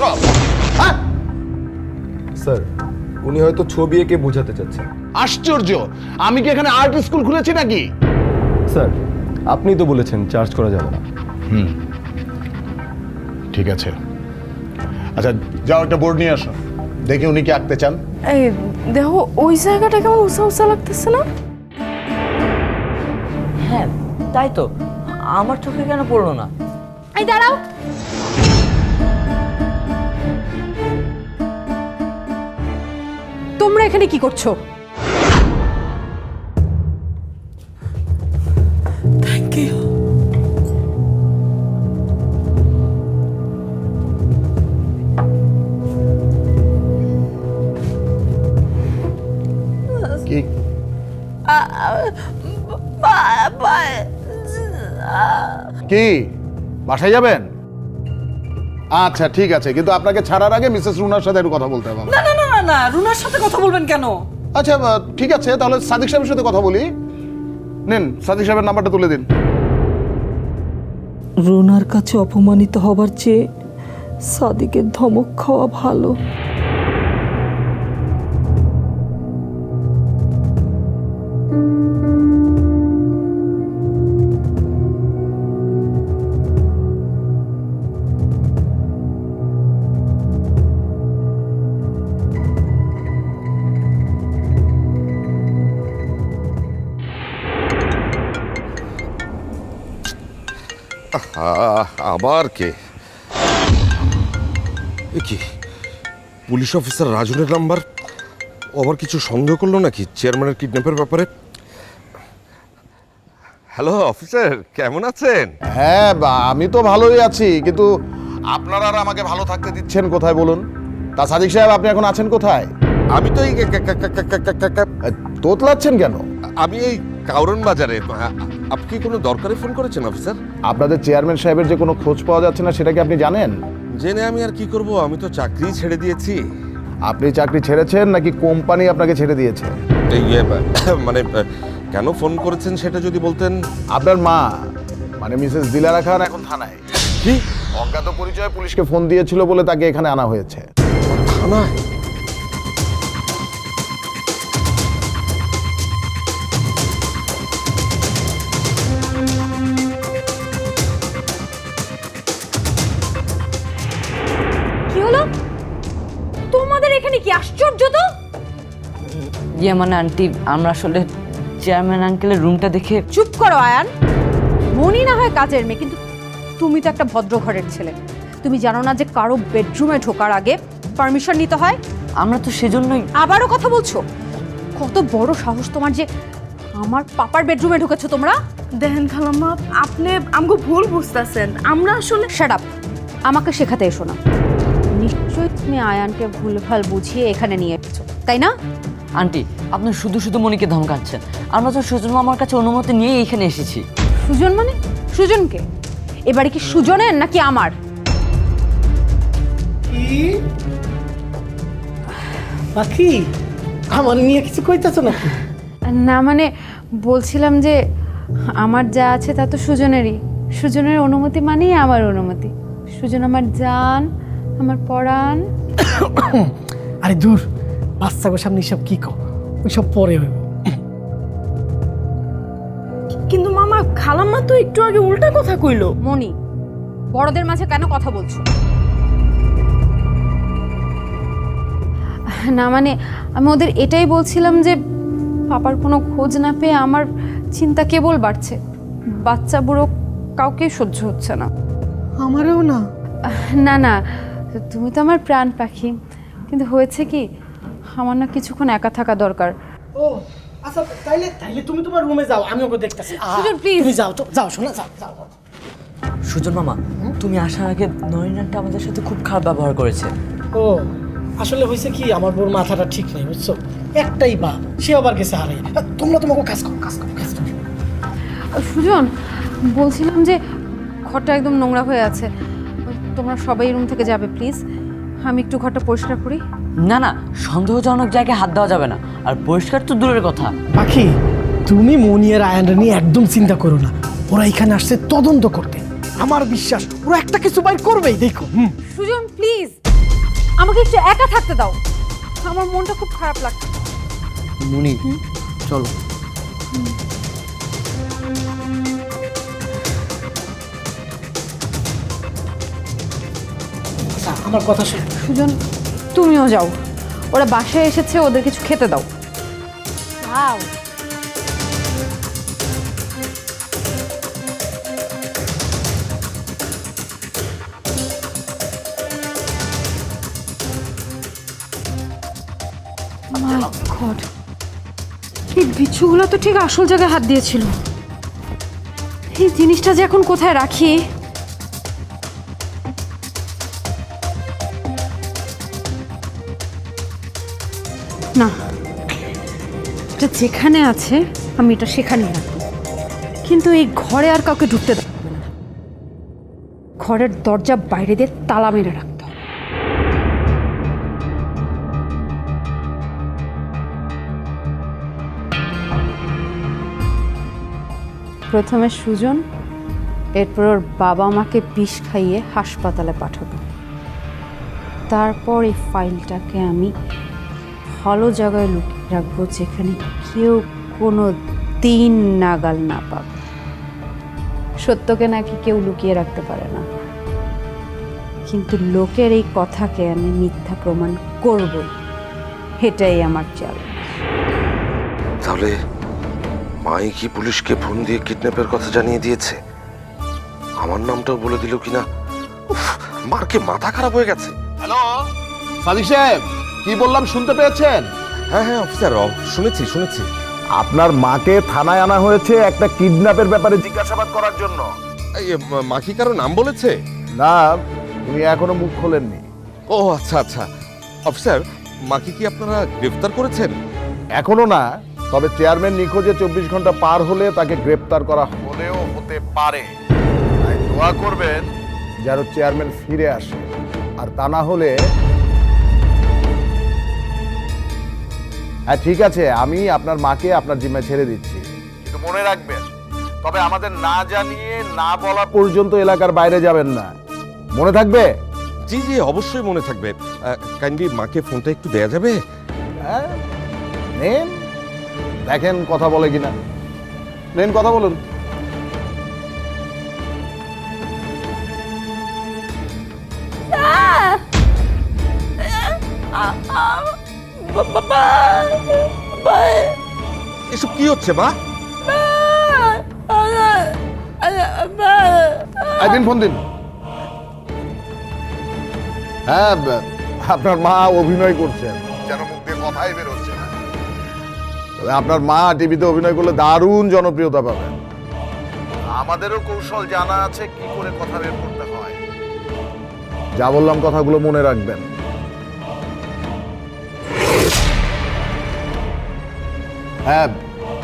সব হ্যাঁ? স্যার উনি হয়তো ছবি এঁকে বোঝাতে চাচ্ছেন। আশ্চর্য! আমি কি এখানে আর্ট স্কুল খুলেছি নাকি? স্যার আপনি তো বলেছেন চার্জ করা যাবে না। ঠিক আছে। আচ্ছা যাও একটা বোর্ড নিয়ে আসো। দেখি উনি কি আঁকতে চান। এই দেখো ওই জায়গাটা কেমন উষা উষা লাগতেছে না? হ্যাঁ তাই তো। আমার চোখে কেন পড়ল না? এই দাঁড়াও। তোমরা এখানে কি করছ? কি? কি? বাসায় যাবেন? আচ্ছা ঠিক আছে। কিন্তু আপনাকে ছাড়ার আগে মিসেস রুনার সাথে একটু কথা বলতে হবে। না না না না রুনার সাথে কথা বলবেন কেন? আচ্ছা ঠিক আছে তাহলে সাদিক সাহেবের সাথে কথা বলি। নিন সাদিক সাহেবের নাম্বারটা তুলে দিন। রুনার কাছে অপমানিত হবার চেয়ে সাদিকের ধমক খাওয়া ভালো। আবার কে? কি পুলিশ অফিসার রাজনের নাম্বার? আবার কিছু সন্দেহ করল নাকি চেয়ারম্যানের কিডন্যাপের ব্যাপারে? হ্যালো অফিসার কেমন আছেন? হ্যাঁ বা আমি তো ভালোই আছি কিন্তু আপনারা আর আমাকে ভালো থাকতে দিচ্ছেন কোথায় বলুন? তা সাদিক সাহেব আপনি এখন আছেন কোথায়? আমি তো এই তোতলাচ্ছেন কেন? আমি এই কাউরন বাজারে আপনি কি কোনো দরকারে ফোন করেছেন অফিসার? আপনাদের চেয়ারম্যান সাহেবের যে কোনো খোঁজ পাওয়া যাচ্ছে না সেটা কি আপনি জানেন? জেনে আমি আর কি করব? আমি তো চাকরি ছেড়ে দিয়েছি। আপনি চাকরি ছেড়েছেন নাকি কোম্পানি আপনাকে ছেড়ে দিয়েছে? এই ইয়ে, মানে কেন ফোন করেছেন সেটা যদি বলতেন? আপনার মা মানে মিসেস দিলারা খান এখন থানায়। কি? অজ্ঞাত পরিচয় পুলিশকে ফোন দিয়েছিল বলে তাকে এখানে আনা হয়েছে। থানায়? ইয়ে মানে আন্টি আমরা আসলে চেয়ারম্যান আঙ্কেলের রুমটা দেখে চুপ করো আয়ান। মনি না হয় কাজের মেয়ে কিন্তু তুমি তো একটা ভদ্র ঘরের ছেলে। তুমি জানো না যে কারও বেডরুমে ঢোকার আগে পারমিশন নিতে হয়? আমরা তো সেজন্যই আবারও কথা বলছো? কত বড় সাহস তোমার যে আমার পাপার বেডরুমে ঢুকেছো তোমরা? দেখেন খালাম্মা আপনি আমাকে ভুল বুঝতেছেন। আমরা আসলে শাট আপ আমাকে শেখাতে এসো না। নিশ্চয়ই তুমি আয়ানকে ভুলভাল বুঝিয়ে এখানে নিয়ে এসেছ তাই না? আন্টি আপনি শুধু শুধু মনিকে ধমকাচ্ছেন। আমরা তো সুজন আমার কাছে অনুমতি নিয়ে এখানে এসেছি। সুজন মানে? সুজনকে? এবারে কি সুজনের নাকি আমার? বাকি আমার নিয়ে কিছু কইতাছ নাকি? না মানে বলছিলাম যে আমার যা আছে তা তো সুজনেরই। সুজনের অনুমতি মানেই আমার অনুমতি। সুজন আমার জান আমার পরাণ। আরে দূর বাচ্চাকে সামনে সব কি কো ওইসব পরে হইব। কিন্তু মামা খালাম্মা তো একটু আগে উল্টা কথা কইলো। মনি বড়দের মাঝে কেন কথা বলছো? না মানে আমি ওদের এটাই বলছিলাম যে পাপার কোনো খোঁজ না পেয়ে আমার চিন্তা কেবল বাড়ছে। বাচ্চা বুড়ো কাউকে সহ্য হচ্ছে না। আমারও না। না না তুমি তো আমার প্রাণ পাখি। কিন্তু হয়েছে কি আমার না কিছুক্ষণ একা থাকা দরকার। ও আচ্ছা তাইলে তাইলে তুমি তোমার রুমে যাও আমি ওকে দেখতেছি। সুজন, please। তুমি যাও তো যাও শোনা যাও যাও। সুজন মামা তুমি আসার আগে নয়নানটা আমাদের সাথে খুব খারাপ ব্যবহার করেছে। ও আসলে হয়েছে কি আমার বোর মাথাটা ঠিক নেই বুঝছ? একটাই বা সে আবার গেছে হারাই। তোমরা তোমাকে কাজ করো কাজ করো কাজ করো। সুজন বলছিলাম যে ঘরটা একদম নোংরা হয়ে আছে। তোমরা সবাই রুম থেকে যাবে প্লিজ আমি একটু ঘরটা পরিষ্কার করি। না না সন্দেহজনক জায়গায় হাত দেওয়া যাবে না। আর পরিষ্কার তো দূরের কথা। পাখি তুমি মনিয়ার আয়ানরা নিয়ে একদম চিন্তা করো না। ওরা এখানে আসছে তদন্ত করতে। আমার বিশ্বাস ওরা একটা কিছু বাইর করবেই দেখো হুম। সুজন প্লিজ আমাকে একটু একা থাকতে দাও। আমার মনটা খুব খারাপ লাগছে। মুনি চলো। আচ্ছা আমার কথা শোনো। সুজন তুমিও যাও। ওরা বাসায় এসেছে ওদের কিছু খেতে দাও। এই বিচ্ছুগুলো তো ঠিক আসল জায়গায় হাত দিয়েছিল। এই জিনিসটা যে এখন কোথায় রাখি? এটা যেখানে আছে, আমি এটা সেখানেই রাখব। কিন্তু এই ঘরে আর কাউকে ঢুকতে হবে না। ঘরের দরজা বাইরে দিয়ে তালা মেরে রাখতে প্রথমে সুজন, এরপর ওর বাবা মাকে বিষ খাইয়ে হাসপাতালে পাঠাবো। তারপর এই ফাইলটাকে আমি ভালো জায়গায় লুকিয়ে রাখব যেখানে কেউ কোনো দিন নাগাল না পাবে। সত্যকে নাকি কেউ লুকিয়ে রাখতে পারে না। কিন্তু লোকের এই কথাকে আমি মিথ্যা প্রমাণ করবই। এটাই আমার চ্যালেঞ্জ তাহলে মাই কি পুলিশকে ফোন দিয়ে কিডন্যাপের কথা জানিয়ে দিয়েছে? আমার নামটাও বলে দিল কিনা? উফ, মার কি মাথা খারাপ হয়ে গেছে? হ্যালো সাদিক সাহেব কি বললাম শুনতে পেয়েছেন? হ্যাঁ হ্যাঁ অফিসার শুনেছি শুনেছি। আপনার মাকে থানায় আনা হয়েছে একটা কিডন্যাপের ব্যাপারে জিজ্ঞাসাবাদ করার জন্য। এই, এ, মা- মা কি কারও নাম বলেছে? না উনি এখনও মুখ খোলেননি। ও আচ্ছা আচ্ছা। অফিসার মাকে কি আপনারা গ্রেফতার করেছেন? এখনও না তবে চেয়ারম্যান নিখোঁজে চব্বিশ ঘণ্টা পার হলে তাকে গ্রেপ্তার করা হলেও হতে পারে। তাই দোয়া করবেন যেন চেয়ারম্যান ফিরে আসে। আর তা না হলে হ্যাঁ ঠিক আছে আমি আপনার মাকে আপনার জিম্মায় ছেড়ে দিচ্ছি। কিন্তু মনে রাখবেন তবে আমাদের না জানিয়ে না বলা পর্যন্ত এলাকার বাইরে যাবেন না। মনে থাকবে? জি জি অবশ্যই মনে থাকবে। কাইন্ডলি মাকে ফোনটা একটু দেয়া যাবে? হ্যাঁ নেন। দেখেন কথা বলে কিনা। নেন কথা বলুন। এসব কি হচ্ছে মা? এই দিন ফোন দিন। হ্যাঁ আপনার মা অভিনয় করছেন যেন মুখ দিয়ে কথাই বেরোচ্ছে না। আপনার মা টিভিতে অভিনয় করলে দারুণ জনপ্রিয়তা পাবেন। আমাদেরও কৌশল জানা আছে কি করে কথা বের করতে হয়। যা বললাম কথাগুলো মনে রাখবেন। হ্যাঁ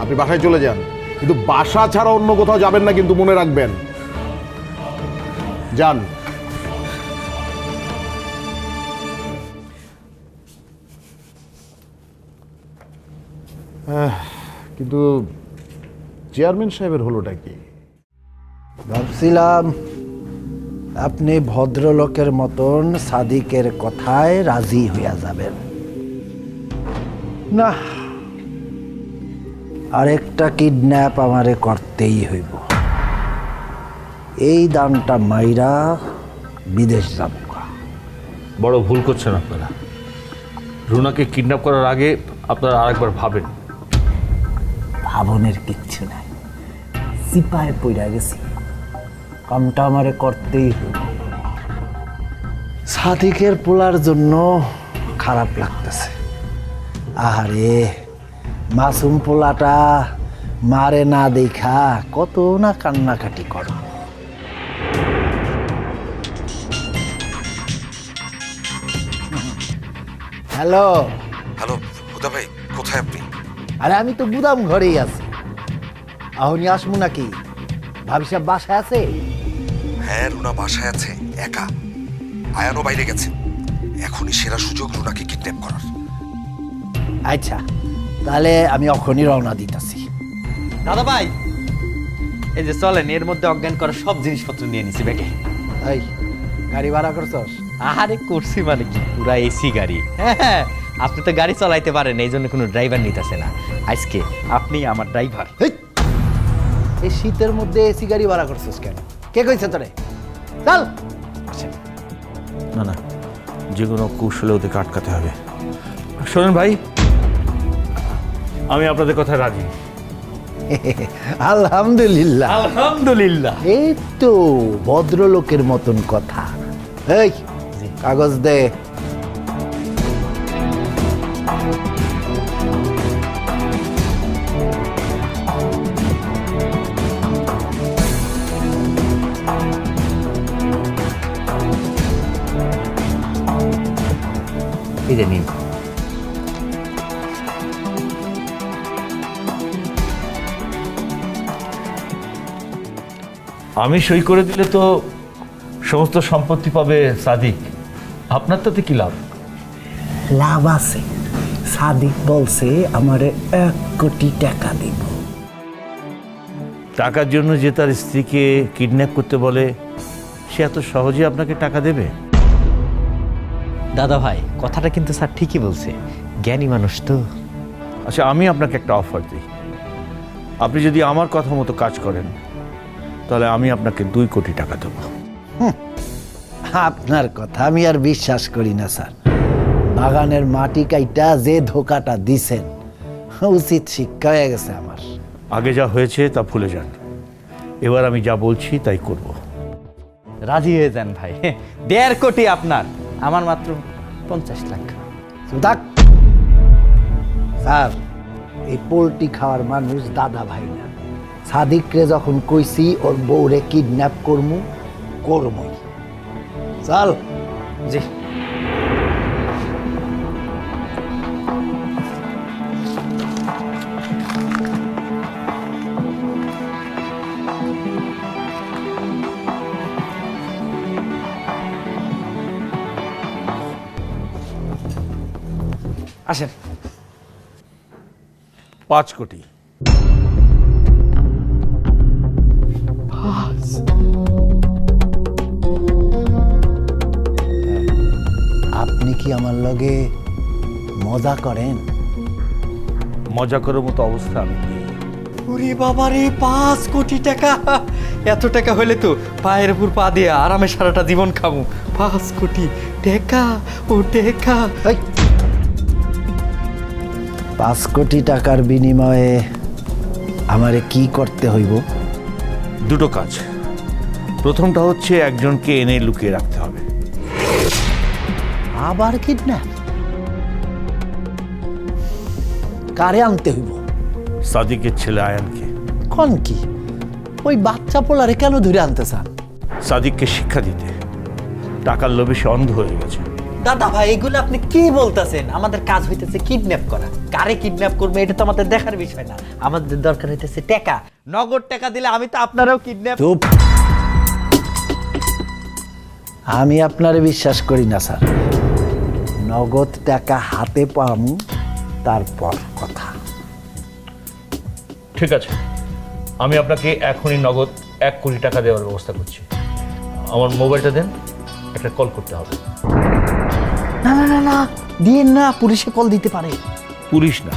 আপনি বাসায় চলে যান। কিন্তু বাসা ছাড়া অন্য কোথাও যাবেন না কিন্তু মনে রাখবেন। যান। কিন্তু চেয়ারম্যান সাহেবের হলোটা কি? ভাবছিলাম আপনি ভদ্রলোকের মতন সাদিকের কথায় রাজি হইয়া যাবেন। না আরেকটা কিডন্যাপ আমারে করতেই হইব। এই দানটা মাইরা বিদেশ যাব বড় ভুল করছেন আপনারা। রুনাকে কিডন্যাপ করার আগে আপনারা আরেকবার ভাবেন। ভাবনের কিচ্ছু নাই। সিপাহে পইরা গেছি। কামটা আমারে করতেই হবে সাদিকের পোলার জন্য খারাপ লাগতেছে। আহারে মাসুম পোলাটা মারে না দেখা কত না কান্নাকাটি করো। হ্যালো? হ্যালো হুদা ভাই কোথায় আপনি? আরে আমি তো গুদাম ঘরেই আছি। আহনি আসমু নাকি? ভাবি সাহেব বাসায় আছে? হ্যাঁ রুনা বাসায় আছে একা। আয়ানও বাইরে গেছে। এখনই সেরা সুযোগ রুনাকে কিডন্যাপ করার। আচ্ছা। তাহলে আমি অখনই রওনা দিতেছি। দাদা ভাই এই যে চলেন এর মধ্যে অজ্ঞান করা সব জিনিসপত্র নিয়ে নিছি ব্যাগে। এই গাড়ি ভাড়া করছস? আহারে করছি মানে কি? পুরা এসি গাড়ি। হ্যাঁ হ্যাঁ আপনি তো গাড়ি চালাইতে পারেন এই জন্য কোনো ড্রাইভার নিতেছে না। আজকে আপনি আমার ড্রাইভার! এই শীতের মধ্যে এসি গাড়ি ভাড়া করছস কেন? কে কইছে তোরে? চল! না না যে কোনো কৌশলে ওদেরকে আটকাতে হবে। শোনেন ভাই আমি আপনাদের কথা রাজি। আলহামদুলিল্লাহ। আলহামদুলিল্লাহ। এই তো ভদ্রলোকের মতন কথা। এই কাগজ দে। এই যে নিন। আমি সই করে দিলে তো সমস্ত সম্পত্তি পাবে সাদিক। আপনার তাতে কি লাভ? লাভ আছে। সাদিক বলছে আমারে এক কোটি টাকা দিব। টাকার জন্য যে তার স্ত্রীকে কিডন্যাপ করতে বলে সে এত সহজে আপনাকে টাকা দেবে? দাদা ভাই কথাটা কিন্তু স্যার ঠিকই বলছে। জ্ঞানী মানুষ তো। আচ্ছা আমি আপনাকে একটা অফার দিই। আপনি যদি আমার কথা মতো কাজ করেন তাহলে আমি আপনাকে দুই কোটি টাকা দেবো। আপনার কথা আমি আর বিশ্বাস করি না স্যার। বাগানের মাটি কাইটা যে ধোকাটা দিছেন উচিত শিক্ষা হয়ে গেছে আমার। আগে যা হয়েছে তা ভুলে যান এবার আমি যা বলছি তাই করব। রাজি হয়ে যান ভাই। দেড় কোটি আপনার। আমার মাত্র পঞ্চাশ লাখ। সুদাক স্যার এই পোলট্রি খাওয়ার মানুষ দাদা ভাই না। সাদিকরে যখন কইছি ওর বউরে কিডন্যাপ করমু করমই। চল। জি। আসেন। পাঁচ কোটি। আপনি কি আমার লগে মজা করেন? মজা করার মতো অবস্থা আমি। ওরে বাবারে পাঁচ কোটি টাকা। এত টাকা হলে তো পায়ের উপর পা দিয়ে আরামে সারাটা জীবন খাব পাঁচ কোটি টাকা ও টাকা। পাঁচ কোটি টাকার বিনিময়ে আমারে কি করতে হইব? দুটো কাজ। প্রথমটা হচ্ছে একজনকে এনে লুকিয়ে রাখতে হবে। আবার কিডন্যাপ কারে আনতে হইব? সাদিকের ছেলে আয়ানকে। কোন কি? ওই বাচ্চা পোলারে কেন ধরে আনতে চান? সাদিককে শিক্ষা দিতে। টাকার লোভে সে অন্ধ হয়ে গেছে। দাদা ভাই এগুলো আপনি কি বলতেছেন? আমাদের কাজ হইতেছে কিডন্যাপ করা। কারে কিডন্যাপ করবে এটা তো আমাদের দেখার বিষয় না। আমাদের দরকার হইতেছে টাকা। নগদ টাকা দিলে আমি তো আপনারাও কিডন্যাপ চুপ। আমি আপনারে বিশ্বাস করি না স্যার। নগদ টাকা হাতে পাম তারপর কথা। ঠিক আছে। আমি আপনাকে এখনই নগদ এক কোটি টাকা দেওয়ার ব্যবস্থা করছি। আমার মোবাইলটা দেন একটা কল করতে হবে। না না না না দিয়ে না পুলিশে কল দিতে পারে। পুলিশ না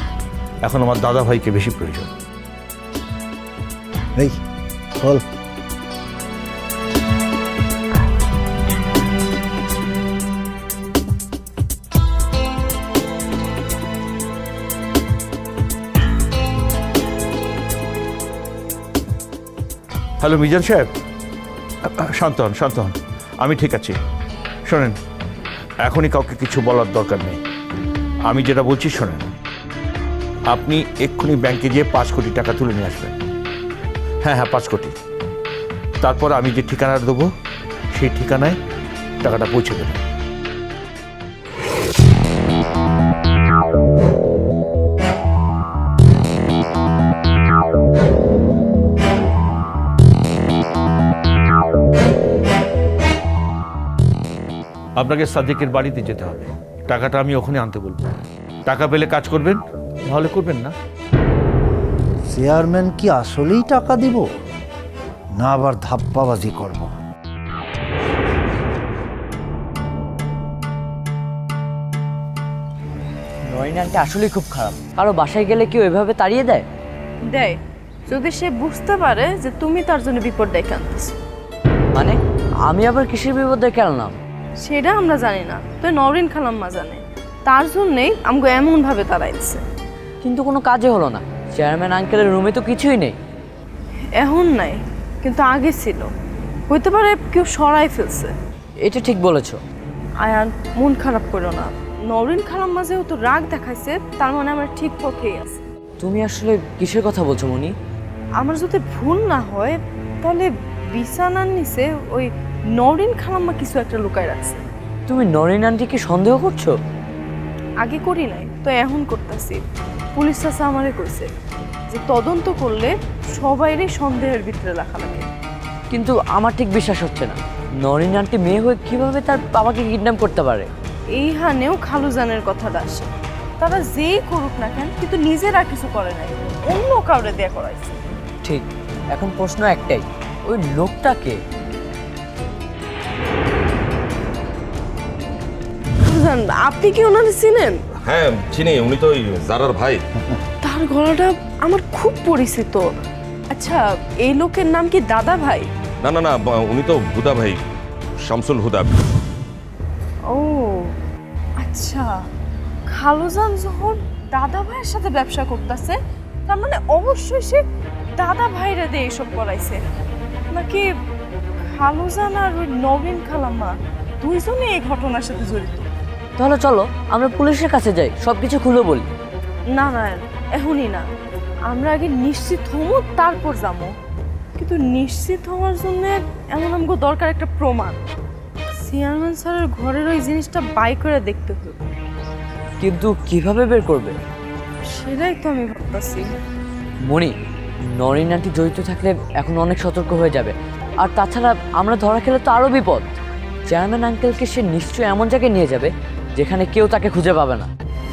এখন আমার দাদা ভাইকে বেশি প্রয়োজন। এই কল হ্যালো, মিজান সাহেব। শান্ত হন শান্ত হন। আমি ঠিক আছি। শোনেন, এখনই কাউকে কিছু বলার দরকার নেই। আমি যেটা বলছি, শোনেন। আপনি এক্ষুনি ব্যাংকে গিয়ে পাঁচ কোটি টাকা তুলে নিয়ে আসবেন। হ্যাঁ হ্যাঁ পাঁচ কোটি। তারপর আমি যে ঠিকানা দেবো, সেই ঠিকানায় টাকাটা পৌঁছে দেবেন। আপনাকে সাদিকের বাড়িতে যেতে হবে। টাকাটা আমি ওখানে আনতে বলব। টাকা পেলে কাজ করবেন? নাহলে করবেন না। চেয়ারম্যান কি আসলেই টাকা দিব? না আবার ধাপ্পাবাজি করব। নরিন আন্টি আসলেই খুব খারাপ। কারও বাসায় গেলে কেউ এভাবে তাড়িয়ে দেয়? দেয়। যদি সে বুঝতে পারে যে তুমি তার জন্য বিপদ ডেকে আনতেছো। মানে? আমি আবার কিসের বিপদে কেলাম সেটা আমরা জানি না। তো নরিন খালাম্মা জানে। তার জন্যেই আমাকে এমনভাবে তাড়াইছে। কিন্তু কোনো কাজে হলো না। চেয়ারম্যান আঙ্কেলের রুমে তো কিছুই নেই। এখন নাই কিন্তু আগে ছিল। হইতে পারে কেউ সরাই ফেলছে। এটা ঠিক বলেছ। আয়ান মন খারাপ করো না। নরিন খালাম্মা তো রাগ দেখাইছে তার মানে আমার ঠিক পক্ষেই আছে। তুমি আসলে কিসের কথা বলছো মনি? আমার যদি ভুল না হয় তাহলে বিছানার নিচে ওই নরিন খালাম্মা কিছু একটা লুকায় রাখছে। তুমি নরিন আন্টিকে সন্দেহ করছ? আগে করি নাই তো এখন করতেছি। পুলিশ চাষা আমারে কইছে যে তদন্ত করলে সবাইরই সন্দেহের ভিতরে রাখা লাগে কিন্তু আমার ঠিক বিশ্বাস হচ্ছে না। নরিন আন্টি মেয়ে হয়ে কীভাবে তার বাবাকে কিডন্যাপ করতে পারে? এই হানেও খালুজানের কথাটা আসে তারা যেই করুক না কেন কিন্তু নিজেরা কিছু করে নাই। অন্য কাউরে দেয়া করাইছে। ঠিক এখন প্রশ্ন একটাই ওই লোকটাকে খালুজান আপনি কি ওনারে চিনেন? হ্যাঁ চিনি উনি তো ওই জারার ভাই। তার গলাটা আমার খুব পরিচিত। আচ্ছা এই লোকের নাম কি দাদা ভাই? না না না ব- উনি তো হুদা ভাই শামসুল হুদা। ও আচ্ছা। খালুজান যখন দাদা ভাইয়ের সাথে ব্যবসা করতেছে তার মানে অবশ্যই সে দাদা ভাইরা দিয়ে এসব করাইছে। নাকি খালুজান আর ওই নবীন খালাম্মা দুইজনে এই ঘটনার সাথে জড়িত? তাহলে চলো আমরা পুলিশের কাছে যাই সব কিছু খুলে বলি। না না এখনই না। আমরা আগে নিশ্চিত হব তারপর যাব কিন্তু নিশ্চিত হওয়ার জন্য এমন আমাকে দরকার একটা প্রমাণ। চেয়ারম্যান স্যারের ঘরের ওই জিনিসটা বাই করে দেখতে হবে। কিন্তু কীভাবে বের করবে? সেটাই তো আমি ভাবতেছি। মনি নরিন আন্টি জড়িত থাকলে এখন অনেক সতর্ক হয়ে যাবে। আর তাছাড়া আমরা ধরা খেলে তো আরও বিপদ। চেয়ারম্যান আঙ্কেলকে সে নিশ্চয়ই এমন জায়গায় নিয়ে যাবে যেখানে কেউ তাকে খুঁজে পাবে না।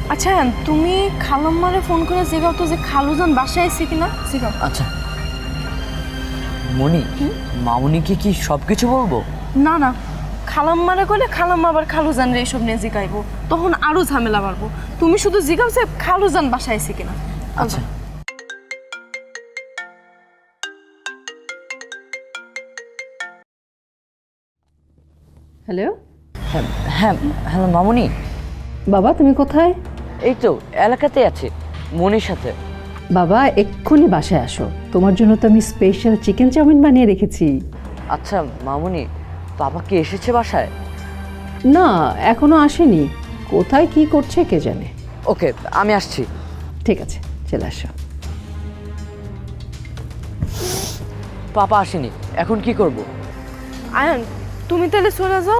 আচ্ছা তুমি খালাম্মারে ফোন করে জিগাও তো যে খালুজান বাসায় আছে কিনা? জিগাও। আচ্ছা। মনি মামুনিকে কি সব কিছু বলব? না না। খালাম্মারে কইলে খালাম্মা আবার খালুজান রে এইসব নিয়ে জিগাইবো। তখন আরও ঝামেলা বাড়বো। তুমি শুধু জিগাও যে খালুজান বাসায় আছে কিনা। আচ্ছা। হ্যালো? হ্যাঁ হ্যাঁ হ্যালো মামুনি। বাবা তুমি কোথায়? এই তো এলাকাতে আছে মনির সাথে। বাবা এক্ষুনি বাসায় আসো। তোমার জন্য তো আমি স্পেশাল চিকেন চাউমিন বানিয়ে রেখেছি। আচ্ছা মামুনি বাবা কি এসেছে বাসায়? না এখনও আসেনি। কোথায় কি করছে কে জানে। ওকে আমি আসছি। ঠিক আছে চলে আসো। পাপা আসেনি এখন কি করব? আয়ান তুমি তাহলে চলে যাও।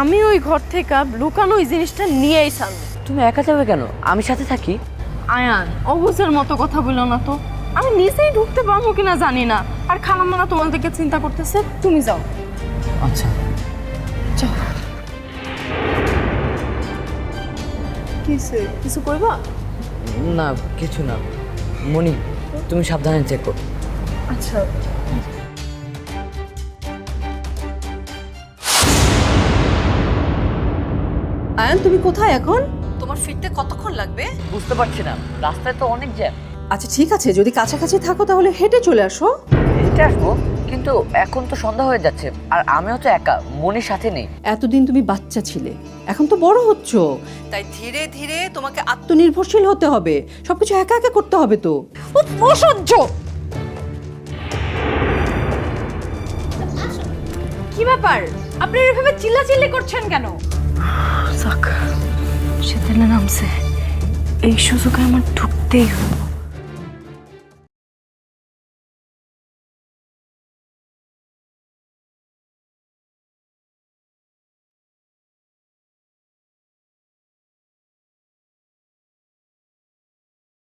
আমি ওই ঘর থেকে লুকানো ওই জিনিসটা নিয়েই সামনে তুমি একা যাবে কেন? আমি সাথে থাকি। আয়ান অবুঝের মতো কথা বলো না তো। আমি নিজেই ঢুকতে পারব কিনা জানি না। আর খালাম্মারা তোমার দিকে চিন্তা করতেছে তুমি যাও। আচ্ছা। কিছু কিছু করবা না কিছু না। মনি তুমি সাবধানে চেক করো। আচ্ছা। আয়ান তুমি কোথায় এখন? তোমার ফিরতে কতক্ষণ লাগবে? বুঝতে পারছি না। রাস্তায় তো অনেক জ্যাম। আচ্ছা ঠিক আছে যদি কাছাকাছি থাকো তাহলে হেঁটে চলে আসো। হেঁটে আসব কিন্তু এখন তো সন্ধ্যা হয়ে যাচ্ছে আর আমিও তো একা মনির সাথে নেই। এতদিন তুমি বাচ্চা ছিলে এখন তো বড় হচ্ছ। তাই ধীরে ধীরে তোমাকে আত্মনির্ভরশীল হতে হবে সবকিছু একা একা করতে হবে তো। অসহ্য! অসহ্য ব্যাপার? আপনি এভাবে চিল্লাচিল্লি করছেন কেন? যাক সে তেলে নামছে। এই সুযোগে আমার ঢুকতেই হলো